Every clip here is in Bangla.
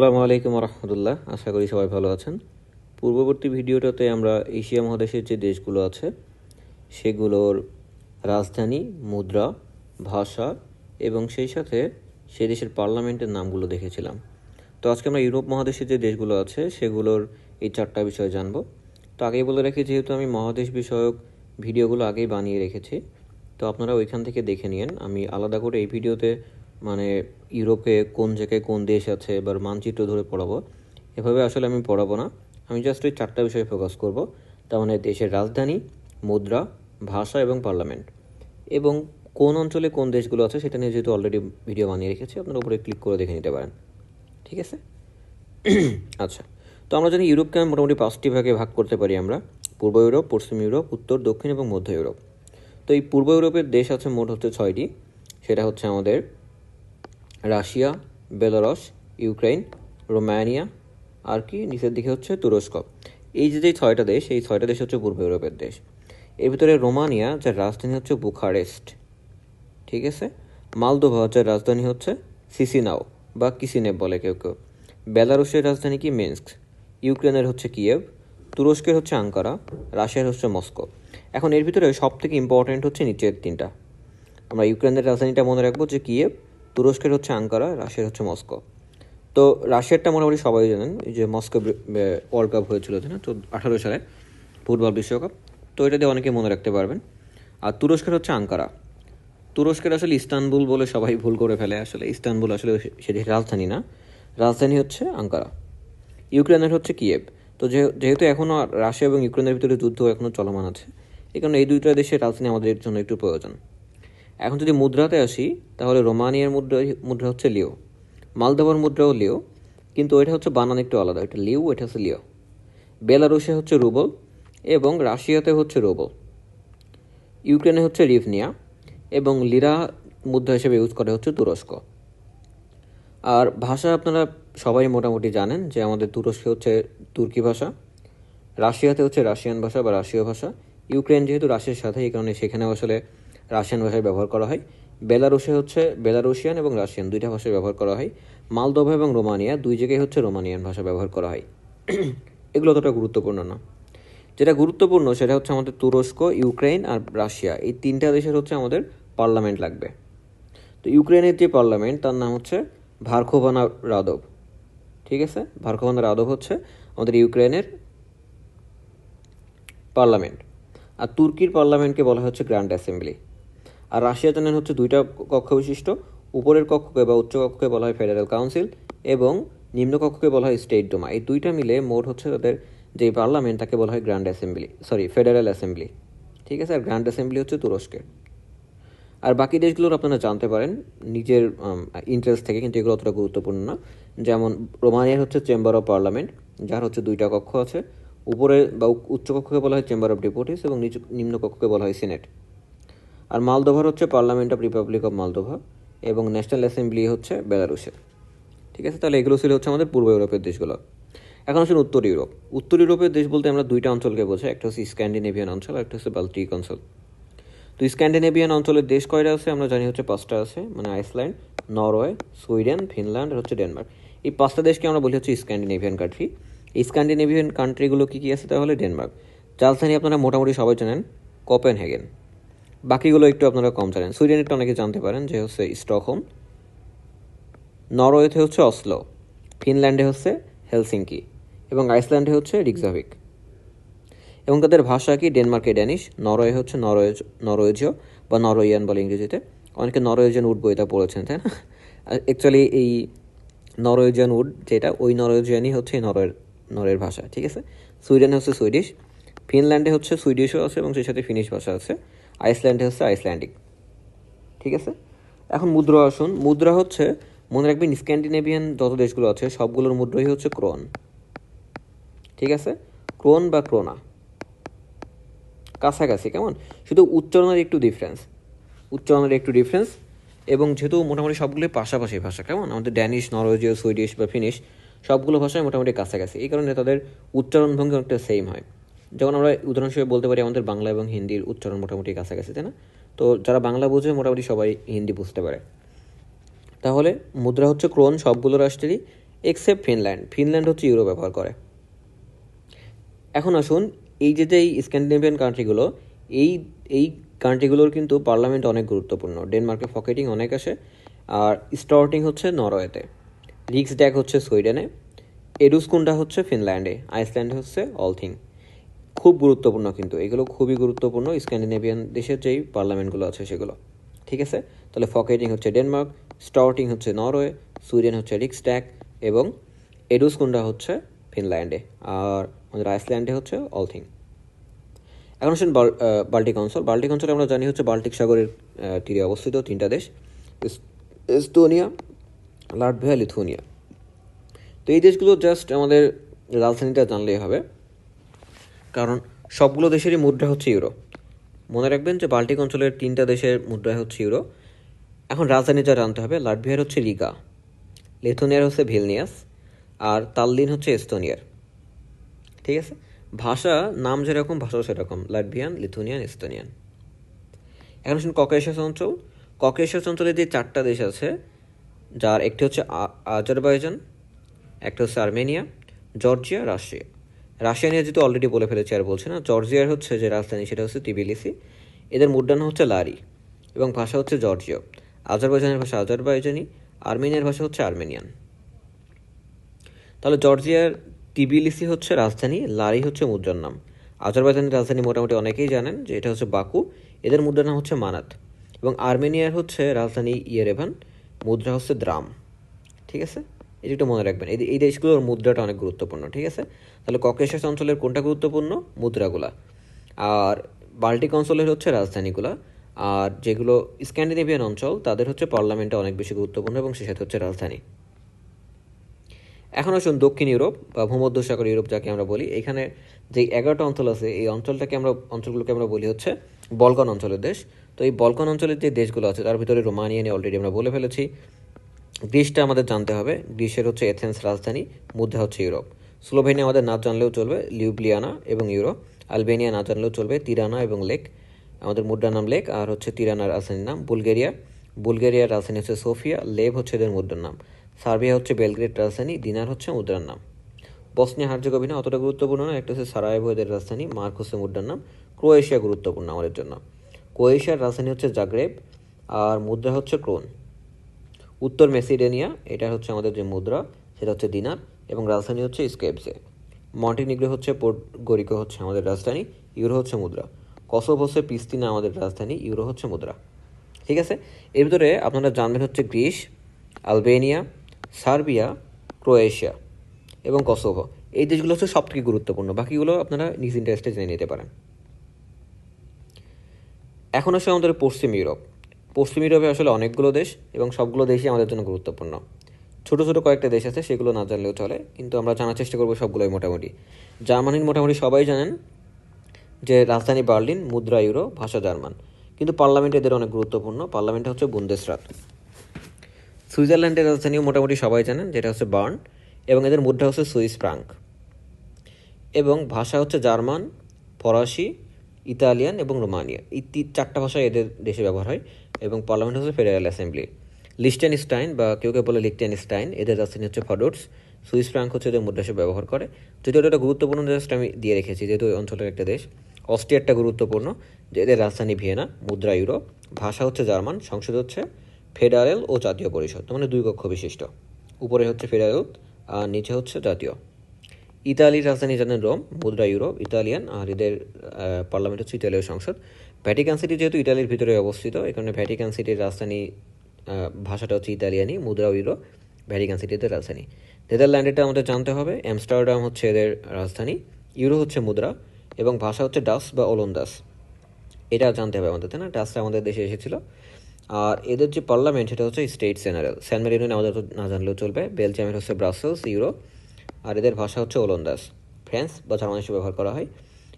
আসসালামু আলাইকুম রহমতুল্লাহ আশা করি সবাই ভালো আছেন। পূর্ববর্তী ভিডিওটাতে আমরা এশিয়া মহাদেশের যে দেশগুলো আছে, সেগুলোর রাজধানী, মুদ্রা, ভাষা এবং সেই সাথে সেই দেশের পার্লামেন্টের নামগুলো দেখেছিলাম। তো আজকে আমরা ইউরোপ মহাদেশের যে দেশগুলো আছে, সেগুলোর এই চারটা বিষয় জানব। তো আগেই বলে রাখি, যেহেতু আমি মহাদেশ বিষয়ক ভিডিওগুলো আগেই বানিয়ে রেখেছি, তো আপনারা ওইখান থেকে দেখে নিন আমি আলাদা করে এই ভিডিওতে মানে ইউরোপে কোন জায়গায় কোন দেশ আছে এবার মানচিত্র ধরে পড়াবো, এভাবে আসলে আমি পড়াবো না। আমি জাস্ট ওই চারটা বিষয়ে ফোকাস করব। তার মানে দেশের রাজধানী, মুদ্রা, ভাষা এবং পার্লামেন্ট এবং কোন অঞ্চলে কোন দেশগুলো আছে সেটা নিয়ে যেহেতু অলরেডি ভিডিও বানিয়ে রেখেছি, আপনারা উপরে ক্লিক করে দেখে নিতে পারেন। ঠিক আছে? আচ্ছা তো আমরা জানি ইউরোপকে মোটামুটি পাঁচটি ভাগে ভাগ করতে পারি আমরা। পূর্ব ইউরোপ, পশ্চিম ইউরোপ, উত্তর, দক্ষিণ এবং মধ্য ইউরোপ। তো এই পূর্ব ইউরোপের দেশ আছে মোট হচ্ছে ছয়টি। সেটা হচ্ছে আমাদের রাশিয়া বেলারস ইউক্রেন রোমানিয়া, আর কি নিচের দিকে হচ্ছে তুরস্ক। এই যে যে ছয়টা দেশ, এই ছয়টা দেশ হচ্ছে পূর্ব ইউরোপের দেশ। এর ভিতরে রোমানিয়া, যার রাজধানী হচ্ছে বুখারেস্ট, ঠিক আছে? মালদোভা, যার রাজধানী হচ্ছে সিসিনাও, বা কিসিনেভ বলে কেউ কেউ। বেলারুশের রাজধানী কি মিন্স্ক? ইউক্রেনের হচ্ছে কিয়েভ। তুরস্কের হচ্ছে আঙ্কারা। রাশিয়ার হচ্ছে মস্কো। এখন এর ভিতরে সব থেকে ইম্পর্টেন্ট হচ্ছে নিচের তিনটা। আমরা ইউক্রেনের রাজধানীটা মনে রাখব যে কিয়েভ তুরস্কের হচ্ছে আঙ্কারা, রাশিয়ার হচ্ছে মস্কো। তো রাশিয়ারটা মোটামুটি সবাই জানেন যে মস্কো ওয়ার্ল্ড কাপ হয়েছিল না তো, আঠারো সালে, ফুটবল বিশ্বকাপ। তো এটা দিয়ে অনেকে মনে রাখতে পারবেন। আর তুরস্কের হচ্ছে আঙ্কারা। তুরস্কের আসলে ইস্তানবুল বলে সবাই ভুল করে ফেলে, আসলে ইস্তানবুল আসলে সেটি রাজধানী না, রাজধানী হচ্ছে আঙ্কারা। ইউক্রেনের হচ্ছে কিয়েভ। তো যেহেতু এখনও রাশিয়া এবং ইউক্রেনের ভিতরে যুদ্ধ এখনও চলমান আছে, এই কারণে এই দুইটা দেশের রাজধানী আমাদের জন্য একটু প্রয়োজন। এখন যদি মুদ্রাতে আসি, তাহলে রোমানিয়ার মুদ্রা মুদ্রা হচ্ছে লিও। মালদোভার মুদ্রাও লিও, কিন্তু এটা হচ্ছে বানান একটু আলাদা। এটা লিও, এটা হচ্ছে লিও। বেলারুশে হচ্ছে রুবল এবং রাশিয়াতে হচ্ছে রুবল। ইউক্রেনে হচ্ছে রিভনিয়া এবং লিরা মুদ্রা হিসেবে ইউজ করে হচ্ছে তুরস্ক। আর ভাষা আপনারা সবাই মোটামুটি জানেন যে আমাদের তুরস্কে হচ্ছে তুর্কি ভাষা, রাশিয়াতে হচ্ছে রাশিয়ান ভাষা বা রাশীয় ভাষা। ইউক্রেন যেহেতু রাশিয়ার সাথে, এই কারণে সেখানেও আসলে রাশিয়ান ভাষায় ব্যবহার করা হয়। বেলারুশে হচ্ছে বেলারুশিয়ান এবং রাশিয়ান দুইটা ভাষায় ব্যবহার করা হয়। মালদোভা এবং রোমানিয়া দুই জায়গায় হচ্ছে রোমানিয়ান ভাষা ব্যবহার করা হয়। এগুলো অতটা গুরুত্বপূর্ণ না। যেটা গুরুত্বপূর্ণ সেটা হচ্ছে আমাদের তুরস্ক ইউক্রেন আর রাশিয়া। এই তিনটা দেশের হচ্ছে আমাদের পার্লামেন্ট লাগবে। তো ইউক্রেনের যে পার্লামেন্ট, তার নাম হচ্ছে ভার্খোভানা রাদব ঠিক আছে? ভার্খোভানা রাদব হচ্ছে আমাদের ইউক্রেনের পার্লামেন্ট। আর তুর্কির পার্লামেন্টকে বলা হচ্ছে গ্র্যান্ড অ্যাসেম্বলি। আর রাশিয়া জানেন হচ্ছে দুইটা কক্ষ বিশিষ্ট। উপরের কক্ষকে বা উচ্চ কক্ষকে বলা হয় ফেডারেল কাউন্সিল এবং নিম্ন কক্ষকে বলা হয় স্টেট ডোমা। এই দুইটা মিলে মোট হচ্ছে তাদের যে পার্লামেন্ট, তাকে বলা হয় grand assembly, sorry, federal assembly. ঠিক আছে? আর গ্র্যান্ড অ্যাসেম্বলি হচ্ছে তুরস্কের। আর বাকি দেশগুলোর আপনারা জানতে পারেন, নিজের ইন্টারেস্ট থেকে, কিন্তু এগুলো অতটা গুরুত্বপূর্ণ না। যেমন রোমানিয়ার হচ্ছে চেম্বার অফ পার্লামেন্ট, যার হচ্ছে দুইটা কক্ষ আছে। উপরে বা উচ্চ কক্ষকে বলা হয় চেম্বার অফ ডেপুটিস এবং নিম্ন কক্ষকে বলা হয় সিনেট। আর মালদোভার হচ্ছে parliament of republic of Moldova এবং ন্যাশনাল অ্যাসেম্বলি হচ্ছে বেলারুসের ঠিক আছে? তাহলে এগুলো ছিল হচ্ছে আমাদের পূর্ব ইউরোপের দেশগুলো। এখন আসলে উত্তর ইউরোপ। উত্তর ইউরোপের দেশ বলতে আমরা দুইটা অঞ্চলকে বোঝাই। একটা হচ্ছে স্ক্যান্ডিনেভিয়ান অঞ্চল, একটা হচ্ছে বাল্টিক অঞ্চল। তো স্ক্যান্ডিনেভিয়ান অঞ্চলের দেশ কয়টা আছে? আমরা জানি হচ্ছে পাঁচটা আছে। মানে আইসল্যান্ড নরওয়ে সুইডেন ফিনল্যান্ড আর হচ্ছে ডেনমার্ক এই পাঁচটা দেশকে আমরা বলি হচ্ছে স্ক্যান্ডিনেভিয়ান কান্ট্রি এই স্ক্যান্ডিনেভিয়ান কান্ট্রিগুলো কী কী আছে? তাহলে ডেনমার্ক রাজধানী আপনারা মোটামুটি সবাই জানেন কোপেন হ্যাগেন বাকিগুলো একটু আপনারা কম জানেন। সুইডেন সুইডেনেরটা অনেকে জানতে পারেন যে হচ্ছে স্টকহোম। নরওয়েতে হচ্ছে অসলো। ফিনল্যান্ডে হচ্ছে হেলসিঙ্কি। এবং আইসল্যান্ডে হচ্ছে রিক্সাভিক এবং তাদের ভাষা কি? ডেনমার্কে ড্যানিশ। নরওয়ে হচ্ছে নরওয়েজ নরওয়েজীয় বা নরওয়েজিয়ান বলে ইংরেজিতে। অনেকে নরওয়েজিয়ান উড বইটা পড়েছেন, তাই না? অ্যাকচুয়ালি এই নরওয়েজিয়ান উড যেটা, ওই নরওয়েজিয়ানই হচ্ছে নরওয়ের নরওয়ের ভাষা, ঠিক আছে? সুইডেনে হচ্ছে সুইডিশ। ফিনল্যান্ডে হচ্ছে সুইডিশও আছে এবং সেই সাথে ফিনিশ ভাষা আছে। আইসল্যান্ডে হচ্ছে আইসল্যান্ডিক। ঠিক আছে? এখন মুদ্রা আসুন। মুদ্রা হচ্ছে, মনে রাখবেন স্ক্যান্ডিনেভিয়ান যত দেশগুলো আছে, সবগুলোর মুদ্রাই হচ্ছে ক্রোন। ঠিক আছে? ক্রোন বা ক্রোনা। কাছাকাছি, কেমন? শুধু উচ্চারণের একটু ডিফারেন্স উচ্চারণের একটু ডিফারেন্স এবং যেহেতু মোটামুটি সবগুলোই পাশাপাশি ভাষা, কেমন? আমাদের ড্যানিশ নরওয়েজীয় সুইডিশ বা ফিনিশ সবগুলো ভাষায় মোটামুটি কাছাকাছি। এই কারণে তাদের উচ্চারণ ভঙ্গি অনেকটা সেম হয়। যেমন আমরা উদাহরণস্বরূপ বলতে পারি আমাদের বাংলা এবং হিন্দির উচ্চারণ মোটামুটি কাছাকাছি, তাই না? তো যারা বাংলা বোঝে মোটামুটি সবাই হিন্দি বুঝতে পারে। তাহলে মুদ্রা হচ্ছে ক্রোন সবগুলো রাষ্ট্রেরই এক্সেপ্ট ফিনল্যান্ড ফিনল্যান্ড হচ্ছে ইউরো ব্যবহার করে। এখন আসুন, এই যে যে এই স্ক্যান্ডিনেভিয়ান কান্ট্রিগুলো এই এই কান্ট্রিগুলোর কিন্তু পার্লামেন্ট অনেক গুরুত্বপূর্ণ। ডেনমার্কে ফকেটিং অনেক আসে, আর স্টার্টিং হচ্ছে নরওয়েতে। রিক্স ড্যাক হচ্ছে সুইডেনে এডুসকুন্ডা হচ্ছে ফিনল্যান্ডে আইসল্যান্ডে হচ্ছে অলথিং খুব গুরুত্বপূর্ণ কিন্তু, এগুলো খুবই গুরুত্বপূর্ণ। স্ক্যান্ডিনেভিয়ান দেশের যেই পার্লামেন্টগুলো আছে সেগুলো, ঠিক আছে? তাহলে ফকেটিং হচ্ছে ডেনমার্ক, স্টার্টিং হচ্ছে নরওয়ে, সুইডেন হচ্ছে রিক্সট্যাক এবং এডুসকুন্ডা হচ্ছে ফিনল্যান্ডে আর আমাদের আইসল্যান্ডে হচ্ছে অলথিং। এখন বাল- বাল্টিক অঞ্চল। বাল্টিক অঞ্চলে আমরা জানি হচ্ছে বাল্টিক সাগরের তীরে অবস্থিত তিনটা দেশ। এস- এস্তোনিয়া, লাটভিয়া, লিথুনিয়া। তো এই দেশগুলো জাস্ট আমাদের রাজধানীটা জানলেই হবে। কারণ সবগুলো দেশেরই মুদ্রা হচ্ছে ইউরো। মনে রাখবেন যে বাল্টিক অঞ্চলের তিনটা দেশের মুদ্রা হচ্ছে ইউরো। এখন রাজধানীটা জানতে হবে, লাটভিয়ার হচ্ছে রিগা লিথুনিয়ার হচ্ছে ভিলনিয়াস, আর তাল্লিন হচ্ছে এস্তোনিয়ার। ঠিক আছে? ভাষা, নাম যেরকম, ভাষাও সেরকম, লাটভিয়ান লিথুনিয়ান এস্তোনিয়ান। এখন আসুন ককেশাস অঞ্চল। ককেশাস অঞ্চলে যে চারটা দেশ আছে, যার একটি হচ্ছে আজারবাইজান, একটা হচ্ছে আর্মেনিয়া, জর্জিয়া, রাশিয়া। রাশিয়া নিয়ে যেহেতু অলরেডি বলে ফেলেছি আর বলছে না, জর্জিয়ার হচ্ছে যে রাজধানী সেটা হচ্ছে তিবিলিসি। এদের মুদ্রানো হচ্ছে লারি এবং ভাষা হচ্ছে জর্জিয়। আজারবাইজানের ভাষা আজারবাইজানি, আর্মেনিয়ার ভাষা হচ্ছে আর্মেনিয়ান। তাহলে জর্জিয়ার তিবিলিসি হচ্ছে রাজধানী, লারি হচ্ছে মুদ্রার নাম। আজারবাইজানের রাজধানী মোটামুটি অনেকেই জানেন যে এটা হচ্ছে বাকু, এদের মুদ্রার নাম হচ্ছে মানাত এবং আর্মেনিয়ার হচ্ছে রাজধানী ইয়েরেভান, মুদ্রা হচ্ছে দ্রাম। ঠিক আছে? এটা একটু মনে রাখবেন, এই দেশগুলোর মুদ্রাটা অনেক গুরুত্বপূর্ণ, ঠিক আছে? তাহলে ককেশাস অঞ্চলের কোনটা গুরুত্বপূর্ণ? মুদ্রাগুলা। আর বাল্টিক অঞ্চলের হচ্ছে রাজধানীগুলা। আর যেগুলো স্ক্যান্ডিনেভিয়ান অঞ্চল, তাদের হচ্ছে পার্লামেন্টটা অনেক বেশি গুরুত্বপূর্ণ এবং সে সাথে হচ্ছে রাজধানী। এখন আসুন দক্ষিণ ইউরোপ বা ভূমধ্যসাগর ইউরোপ যাকে আমরা বলি। এখানে যে এগারোটা অঞ্চল আছে, এই অঞ্চলটাকে আমরা, অঞ্চলগুলোকে আমরা বলি হচ্ছে বলকান অঞ্চলের দেশ। তো এই বলকান অঞ্চলের যে দেশগুলো আছে, তার ভিতরে রোমানিয়া নিয়ে অলরেডি আমরা বলে ফেলেছি। গ্রিসটা আমাদের জানতে হবে। গ্রিসের হচ্ছে এথেন্স রাজধানী মুদ্রা হচ্ছে ইউরোপ। স্লোভেনিয়া আমাদের না জানলেও চলবে, লিউব্লিয়ানা এবং ইউরোপ আলবেনিয়া না জানলেও চলবে, তিরানা এবং লেক। আমাদের মুদ্রার নাম লেক, আর হচ্ছে তিরানার রাজধানীর নাম বুলগেরিয়া। বুলগেরিয়ার রাজধানী হচ্ছে সোফিয়া, লেভ হচ্ছে এদের মুদ্রার নাম। সার্বিয়া হচ্ছে বেলগ্রেড রাজধানী, দিনার হচ্ছে মুদ্রার নাম। বসনিয়া হার্জেগোভিনা অতটা গুরুত্বপূর্ণ না একটা হচ্ছে সারায়েভো এদের রাজধানী, মার্ক হচ্ছে মুদ্রার নাম। ক্রোয়েশিয়া গুরুত্বপূর্ণ আমাদের জন্য। ক্রোয়েশিয়ার রাজধানী হচ্ছে জাগ্রেব, আর মুদ্রা হচ্ছে ক্রোন। উত্তর মেসিডেনিয়া, এটা হচ্ছে আমাদের যে মুদ্রা, সেটা হচ্ছে দিনার, এবং রাজধানী হচ্ছে স্কেপসে। মন্টিনিগ্রো হচ্ছে পোর্ট গরিকো হচ্ছে আমাদের রাজধানী, ইউরো হচ্ছে মুদ্রা। কসব হচ্ছে পিস্তিনা, আমাদের রাজধানী, ইউরো হচ্ছে মুদ্রা। ঠিক আছে? এর ভিতরে আপনারা জানবেন হচ্ছে গ্রিস, আলবেনিয়া, সার্বিয়া, ক্রোয়েশিয়া এবং কসোভো। এই দেশগুলো হচ্ছে সবথেকে গুরুত্বপূর্ণ। বাকিগুলো আপনারা নিজ ইন্টারেস্টে জেনে নিতে পারেন। এখন আসলে আমাদের পশ্চিম ইউরোপ। পশ্চিম ইউরোপে আসলে অনেকগুলো দেশ এবং সবগুলো দেশই আমাদের জন্য গুরুত্বপূর্ণ। ছোটো ছোটো কয়েকটা দেশ আছে, সেগুলো না জানলেও চলে, কিন্তু আমরা জানার চেষ্টা করব সবগুলোই মোটামুটি। জার্মানির মোটামুটি সবাই জানেন যে রাজধানী বার্লিন মুদ্রা ইউরো, ভাষা জার্মান। কিন্তু পার্লামেন্ট এদের অনেক গুরুত্বপূর্ণ পার্লামেন্ট হচ্ছে বুন্দেসরাত। সুইজারল্যান্ডের রাজধানীও মোটামুটি সবাই জানেন, যেটা হচ্ছে বার্ন, এবং এদের মুদ্রা হচ্ছে সুইস ফ্রাঙ্ক। এবং ভাষা হচ্ছে জার্মান, ফরাসি, ইতালিয়ান এবং রোমানিয়া। এই চারটা ভাষা এদের দেশে ব্যবহার হয়। এবং পার্লামেন্ট হচ্ছে ফেডারেল অ্যাসেম্বলি। লিস্টেনস্টাইন বা কেউ কেউ বলে লিকটেনস্টাইন এদের রাজধানী হচ্ছে ফডোটস। সুইস ফ্রাঙ্ক হচ্ছে এদের মুদ্রা হিসেবে ব্যবহার করে। যদিও এটা গুরুত্বপূর্ণ জাস্ট আমি দিয়ে রেখেছি, যেহেতু ওই অঞ্চলের একটা দেশ। অস্ট্রিয়ারটা গুরুত্বপূর্ণ, যে এদের রাজধানী ভিয়েনা, মুদ্রা ইউরো ভাষা হচ্ছে জার্মান, সংসদ হচ্ছে ফেডারেল ও জাতীয় পরিষদ মানে দুই কক্ষ বিশিষ্ট। উপরে হচ্ছে ফেডারেল, আর নিচে হচ্ছে জাতীয়। ইতালির রাজধানী জানেন রোম, মুদ্রা ইউরোপ, ইতালিয়ান, আর এদের পার্লামেন্ট হচ্ছে ইতালীয় সংসদ। ভ্যাটিকান সিটি যেহেতু ইতালির ভিতরে অবস্থিত এখানে ভ্যাটিকান সিটির রাজধানী ভাষাটা হচ্ছে ইতালিয়ানি মুদ্রা ইউরো ভ্যাটিকান সিটিতে রাজধানী। নেদারল্যান্ডেরটা আমাদের জানতে হবে অ্যামস্টারডাম হচ্ছে এদের রাজধানী, ইউরো হচ্ছে মুদ্রা, এবং ভাষা হচ্ছে ডাস বা ওলন্দাস এটা জানতে হবে আমাদের, তাই না? ডাসটা আমাদের দেশে এসেছিল। আর এদের যে পার্লামেন্ট, সেটা হচ্ছে স্টেট জেনারেল স্যান মেরিনো আমাদের তো না জানলেও চলবে বেলজিয়ামের হচ্ছে ব্রাসেলস ইউরো, আর এদের ভাষা হচ্ছে ওলন্দাস ফ্রেন্স বা জার্মান ব্যবহার করা হয়।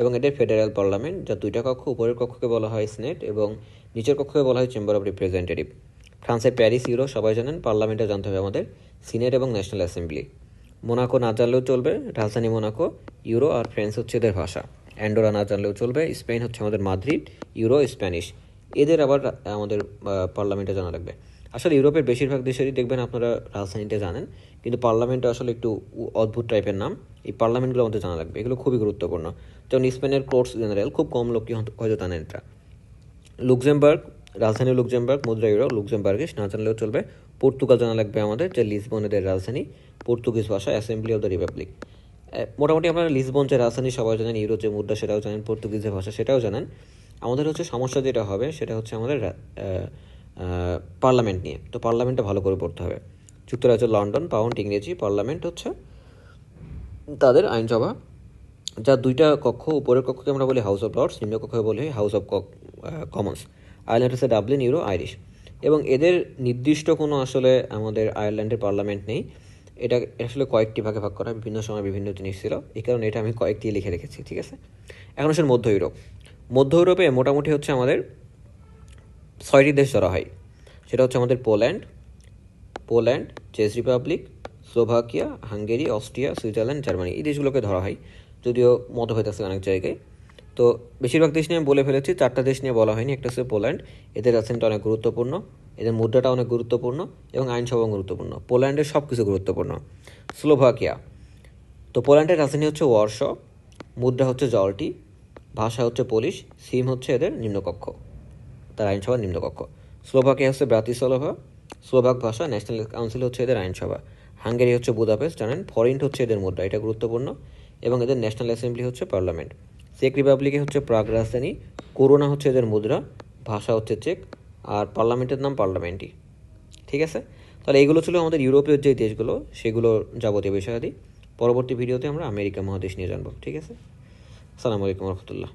এবং এদের ফেডারেল পার্লামেন্ট, যা দুইটা কক্ষ, উপরের কক্ষকে বলা হয় সিনেট এবং নিচের কক্ষকে বলা হয় চেম্বার অফ রিপ্রেজেন্টেটিভ। ফ্রান্সের প্যারিস, ইউরো, সবাই জানেন পার্লামেন্টে জানতে হবে আমাদের, সিনেট এবং ন্যাশনাল অ্যাসেম্বলি। মোনাকো না জানলেও চলবে, রাজধানী মোনাকো, ইউরো আর ফ্রান্স হচ্ছে এদের ভাষা। অ্যান্ডোরা না জানলেও চলবে, স্পেন হচ্ছে আমাদের মাদ্রিদ, ইউরো, স্প্যানিশ। এদের আবার আমাদের পার্লামেন্টে জানা লাগবে। আসলে ইউরোপের বেশিরভাগ দেশেরই দেখবেন আপনারা রাজধানীতে জানেন, কিন্তু পার্লামেন্ট আসলে একটু অদ্ভুত টাইপের নাম। এই পার্লামেন্টগুলো আমাদের জানা লাগবে, এগুলো খুবই গুরুত্বপূর্ণ। যেমন স্পেনের কোর্টস জেনারেল খুব কম লোকই হয়তো- জানেন এটা। লুক্সেমবার্গ, রাজধানী লুক্সেমবার্গ, মুদ্রা ইউরো, লুক্সেমবার্গে, না জানলেও চলবে। পর্তুগাল জানা লাগবে আমাদের যে লিসবন এদের রাজধানী, পর্তুগিজ ভাষা, অ্যাসেম্বলি অফ দ্য রিপাবলিক। মোটামুটি আপনারা লিসবন যে রাজধানী সবাই জানেন ইউরো যে মুদ্রা, সেটাও জানেন, পর্তুগিজের ভাষা সেটাও জানেন। আমাদের হচ্ছে সমস্যা যেটা হবে, সেটা হচ্ছে আমাদের পার্লামেন্ট নিয়ে। তো পার্লামেন্টটা ভালো করে পড়তে হবে। যুক্তরাজ্য, লন্ডন, পাউন্ড, ইংরেজি, পার্লামেন্ট হচ্ছে তাদের আইনসভা। যার দুইটা কক্ষ, উপরের কক্ষকে আমরা বলি হাউস অফ লর্ডস নিম্ন কক্ষকে বলি হাউস অফ কমন্স আয়ারল্যান্ড হচ্ছে ডাবলিন ইউরো আইরিশ এবং এদের নির্দিষ্ট কোনো আসলে আমাদের আয়ারল্যান্ডের পার্লামেন্ট নেই। এটা আসলে কয়েকটি ভাগে ভাগ করা বিভিন্ন সময় বিভিন্ন জিনিস ছিল। এই কারণে এটা আমি কয়েকটি লিখে রেখেছি, ঠিক আছে? এখন আসলে মধ্য ইউরোপ। মধ্য ইউরোপে মোটামুটি হচ্ছে আমাদের ছয়টি দেশ ধরা হয়। সেটা হচ্ছে আমাদের Poland Poland check Republic Slovakia Hungary Austria Switzerland Germany এই দেশগুলোকে ধরা হয়। যদিও মতভেদ আছে অনেক জায়গায়। তো বেশিরভাগ দেশ নিয়ে বলে ফেলেছি, চারটা দেশ নিয়ে বলা হয়নি, একটা হচ্ছে পোল্যান্ড। এদের রাজধানীটা অনেক গুরুত্বপূর্ণ, এদের মুদ্রাটা অনেক গুরুত্বপূর্ণ এবং আইনসভা গুরুত্বপূর্ণ। পোল্যান্ডের সব কিছু গুরুত্বপূর্ণ। স্লোভাকিয়া। তো পোল্যান্ডের রাজধানী হচ্ছে ওয়ার্শ, মুদ্রা হচ্ছে জলটি, ভাষা হচ্ছে পোলিশ, সিম হচ্ছে এদের নিম্নকক্ষ, তার আইনসভার নিম্নকক্ষ। স্লোভাকিয়া হচ্ছে ব্রাতিসলোভা, স্লোভাক ভাষা, ন্যাশনাল কাউন্সিল হচ্ছে এদের আইনসভা। হাঙ্গেরি হচ্ছে বুদাপেস্ট, জানেন? ফরেন্ট হচ্ছে এদের মুদ্রা, এটা গুরুত্বপূর্ণ। এবং এদের ন্যাশনাল অ্যাসেম্বলি হচ্ছে পার্লামেন্ট চেক রিপাবলিকে হচ্ছে প্রাগ রাজধানী করোনা হচ্ছে এদের মুদ্রা, ভাষা হচ্ছে চেক আর পার্লামেন্টের নাম পার্লামেন্টই ঠিক আছে? তাহলে এইগুলো ছিল আমাদের ইউরোপীয় যে দেশগুলো, সেগুলো যাবতীয় বিষয়াদি। পরবর্তী ভিডিওতে আমরা আমেরিকা মহাদেশ নিয়ে জানব। ঠিক আছে? আসসালামু আলাইকুম রহমতুল্লাহ।